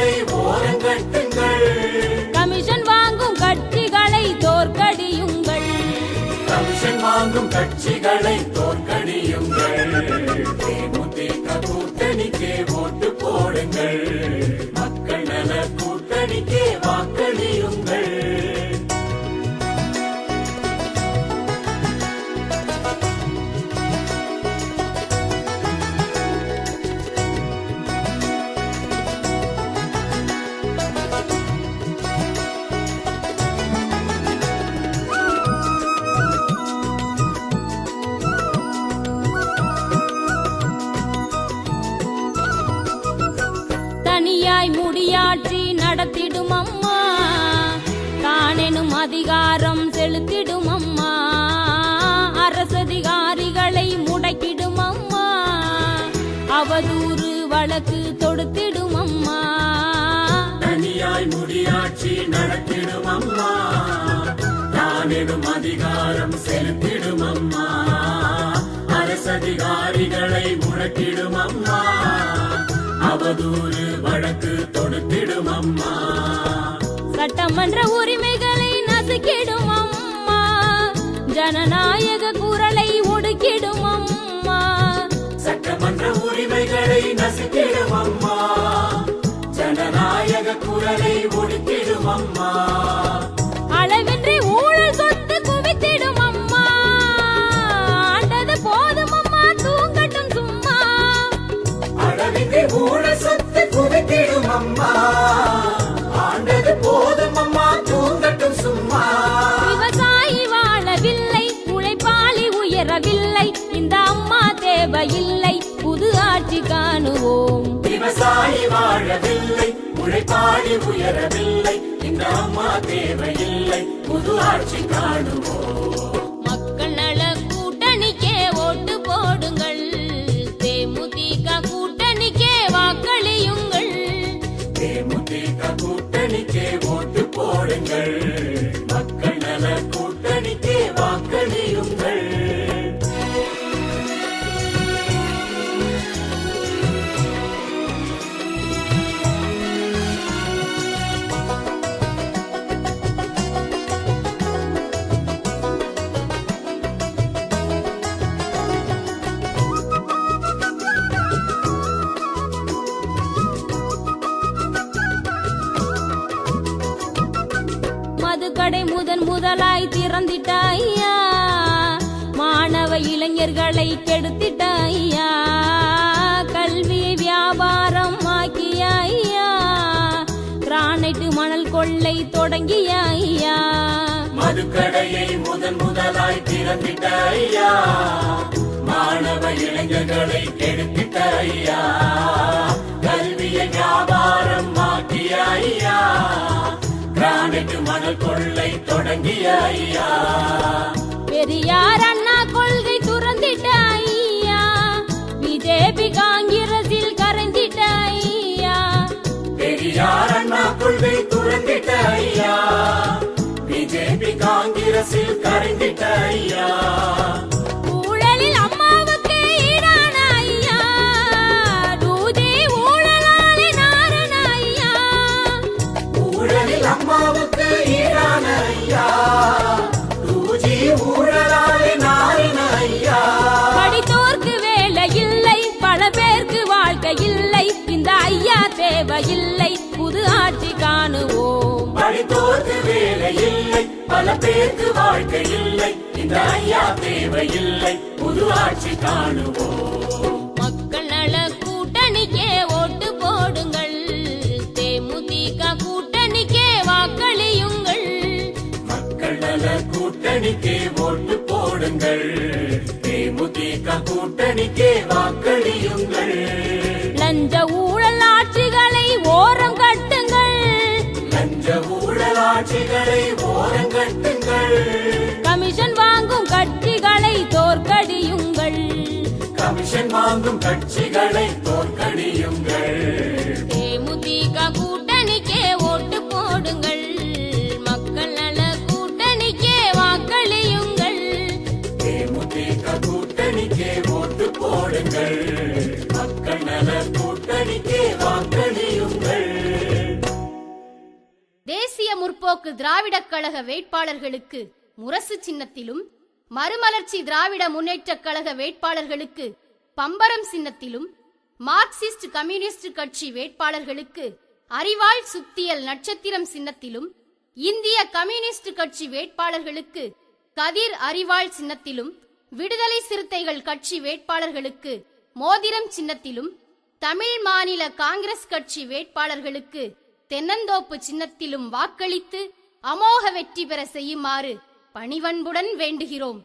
ஆட்சிகளை ஓரங்கட்டுங்கள் commission வாங்கும் கட்சிகளை தோற்கடியுங்கள். Commission வாங்கும் கட்சிகளை தோற்கடியுங்கள் ஆட்சி நடத்திடும் அம்மா. தானெனும் அதிகாரம் செலுத்திடும் அம்மா. அரசதிகாரிகளை முடக்கிடும் அம்மா. அவதூறு வழக்கு தொடுத்திடும் அம்மா. தனியாய் முடியாட்சி நடத்திடும் அம்மா. தானெனும் அதிகாரம் செலுத்திடும் அம்மா. அரசதிகாரிகளை முடக்கிடும் அம்மா. அவதூறு வழக்கு தொடுத்திடும் அம்மா சட்டமன்ற உரிமைகளை நசுக்கிடும் அம்மா ஜனநாயக குரலை ஒடுக்கிடும் அம்மா சட்டமன்ற உரிமைகளை நசுக்கிடும் அம்மா ஜனநாயக குரலை ஒடுக்கிடும் அம்மா ஊழல் சொத்து குவித்திடும் அம்மா. ஆண்டது போதும் அம்மா தூங்கட்டும் சும்மா. விவசாயி வாழவில்லை உழைப்பாளி உயரவில்லை. இந்த அம்மா தேவையில்லை புது ஆட்சி காணுவோம். விவசாயி வாழவில்லை உழைப்பாளி உயரவில்லை. இந்த அம்மா தேவையில்லை புது ஆட்சி காணுவோம். மதுக்கடை முதன் முதலாய் திறந்திட்டாயா மாணவ இளைஞர்களை கெடுத்திட்டாயா கல்வியை வியாபாரம் ஆக்கியாயா கிரானைட்டு மணல் கொள்ளை தொடங்கியாயா மதுக்கடையை முதன் முதலாய் திறந்திட்டாயா மாணவ இளைஞர்களை கெடுத்திட்டாயா கல்வியை வியாபாரம் ஆக்கியாயா தொடங்கிய ஐயா பெரியார் அண்ணா கொள்கை துறந்திட்ட ஐயா. பிஜேபி காங்கிரஸில் கரைந்திட்ட ஐயா. பெரியார் அண்ணா கொள்கை துறந்திட்ட ஐயா. பிஜேபி காங்கிரஸில் கரைந்திட்ட ஐயா. தேவையில்லை புது ஆட்சி காணுவோம். படித்தோர்க்கு வேலை இல்லை பல பேருக்கு வாழ்க்கை இல்லை. இந்த ஐயா தேவையில்லை புது ஆட்சி காணுவோம். மக்கள் நல கூட்டணிக்கே ஓட்டு போடுங்கள். தேமுதிக கூட்டணிக்கே வாக்களியுங்கள். மக்கள் நல கூட்டணிக்கே ஓட்டு போடுங்கள். தேமுதிக கூட்டணிக்கே ஓரங்கட்டுங்கள் கமிஷன் வாங்கும் கட்சிகளை தோற்கடியுங்கள். கமிஷன் வாங்கும் கட்சிகளை முற்போக்கு திராவிடக் கழக வேட்பாளர்களுக்கு முரசு சின்னத்திலும் மறுமலர்ச்சி திராவிட முன்னேற்றக் கழக வேட்பாளர்களுக்கு பம்பரம் சின்னத்திலும் மார்க்சிஸ்ட் கம்யூனிஸ்ட் கட்சி வேட்பாளர்களுக்கு அறிவாள் சுத்தியல் நட்சத்திரம் சின்னத்திலும் இந்திய கம்யூனிஸ்ட் கட்சி வேட்பாளர்களுக்கு கதிர் அறிவாள் சின்னத்திலும் விடுதலை சிறுத்தைகள் கட்சி வேட்பாளர்களுக்கு மோதிரம் சின்னத்திலும் தமிழ் மாநில காங்கிரஸ் கட்சி வேட்பாளர்களுக்கு தென்னந்தோப்பு சின்னத்திலும் வாக்களித்து அமோக வெற்றி பெற செய்யுமாறு பணிவன்புடன் வேண்டுகிறோம்.